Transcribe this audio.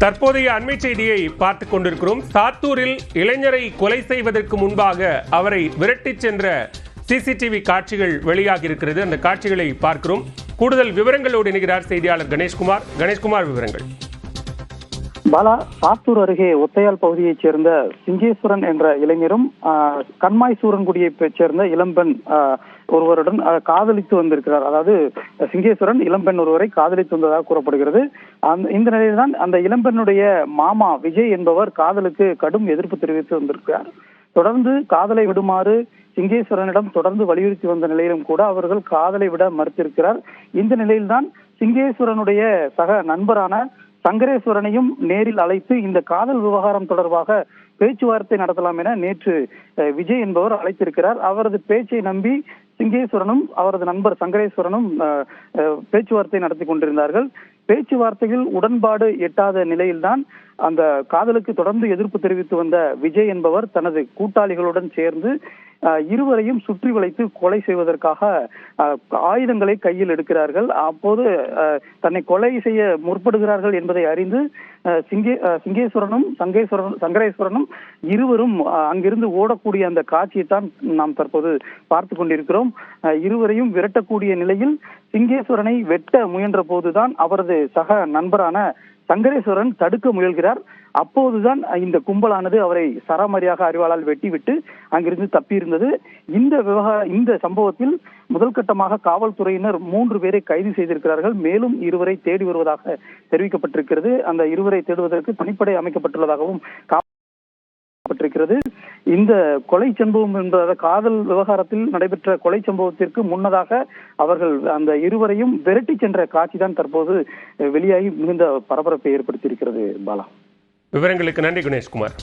தற்போதைய அண்மை செய்தியை பார்த்துக் கொண்டிருக்கிறோம். சாத்தூரில் இளைஞரை கொலை செய்வதற்கு முன்பாக அவரை விரட்டிச் சென்ற சிசிடிவி காட்சிகள் வெளியாகி இருக்கிறது அந்த காட்சிகளை பார்க்கிறோம். கூடுதல் விவரங்களோடு இணைகிறார் செய்தியாளர் கணேஷ்குமார். கணேஷ்குமார் விவரங்கள். பாலா சாத்தூர் அருகே ஒத்தையால் பகுதியைச் சேர்ந்த சிங்கேஸ்வரன் என்ற இளைஞரும் ஆஹ், கண்மாய் சூரன்குடியைச் சேர்ந்த இளம்பெண் ஆஹ், ஒருவருடன் காதலித்து வந்திருக்கிறார். அதாவது சிங்கேஸ்வரன் இளம்பெண் ஒருவரை காதலித்து வந்ததாக கூறப்படுகிறது. அந்த இந்த நிலையில்தான் அந்த இளம்பெண்ணுடைய மாமா விஜய் என்பவர் காதலுக்கு கடும் எதிர்ப்பு தெரிவித்து வந்திருக்கிறார். தொடர்ந்து காதலை விடுமாறு சிங்கேஸ்வரனிடம் தொடர்ந்து வலியுறுத்தி வந்த நிலையிலும் கூட அவர்கள் காதலை விட மறுத்திருக்கிறார். இந்த நிலையில்தான் சிங்கேஸ்வரனுடைய சக நண்பரான சங்கரேஸ்வரனையும் நேரில் அழைத்து இந்த காதல் விவகாரம் தொடர்பாக பேச்சுவார்த்தை நடத்தலாம் என நேற்று விஜய் என்பவர் அழைத்திருக்கிறார். அவரது பேச்சை நம்பி சிங்கேஸ்வரனும் அவரது நண்பர் சங்கரேஸ்வரனும் பேச்சுவார்த்தை நடத்தி கொண்டிருந்தார்கள். பேச்சுவார்த்தையில் உடன்பாடு எட்டாத நிலையில்தான் அந்த காதலுக்கு தொடர்ந்து எதிர்ப்பு தெரிவித்து வந்த விஜய் என்பவர் தனது கூட்டாளிகளுடன் சேர்ந்து இருவரையும் சுற்றி வளைத்து கொலை செய்வதற்காக ஆயுதங்களை கையில் எடுக்கிறார்கள். அப்போது அஹ், தன்னை கொலை செய்ய முற்படுகிறார்கள் என்பதை அறிந்து சிங்கே சிங்கேஸ்வரனும் சங்கேஸ்வரன் சங்கரேஸ்வரனும் இருவரும் அஹ், அங்கிருந்து ஓடக்கூடிய அந்த காட்சியை தான் நாம் தற்போது பார்த்து கொண்டிருக்கிறோம். இருவரையும் விரட்டக்கூடிய நிலையில் சிங்கேஸ்வரனை வெட்ட முயன்ற போதுதான் அவரது சக நண்பரான சங்கரேஸ்வரன் தடுக்க முயல்கிறார். அப்போதுதான் இந்த கும்பலானது அவரை சராமரியாக அறிவாளால் வெட்டிவிட்டு அங்கிருந்து தப்பியிருந்தது. இந்த விவகார இந்த சம்பவத்தில் முதல் கட்டமாக காவல்துறையினர் மூன்று பேரை கைது செய்திருக்கிறார்கள். மேலும் இருவரை தேடி வருவதாக தெரிவிக்கப்பட்டிருக்கிறது. அந்த இருவரை தேடுவதற்கு தனிப்படை அமைக்கப்பட்டுள்ளதாகவும் காவல்பட்டிருக்கிறது இந்த கொலை சம்பவம் என்பத காதல் விவகாரத்தில் நடைபெற்ற கொலை சம்பவத்திற்கு முன்னதாக அவர்கள் அந்த இருவரையும் விரட்டி சென்ற காட்சிதான் தற்போது வெளியாகி மிகுந்த பரபரப்பை ஏற்படுத்தியிருக்கிறது பாலா. விவரங்களுக்கு நன்றி குணேஷ்குமார்.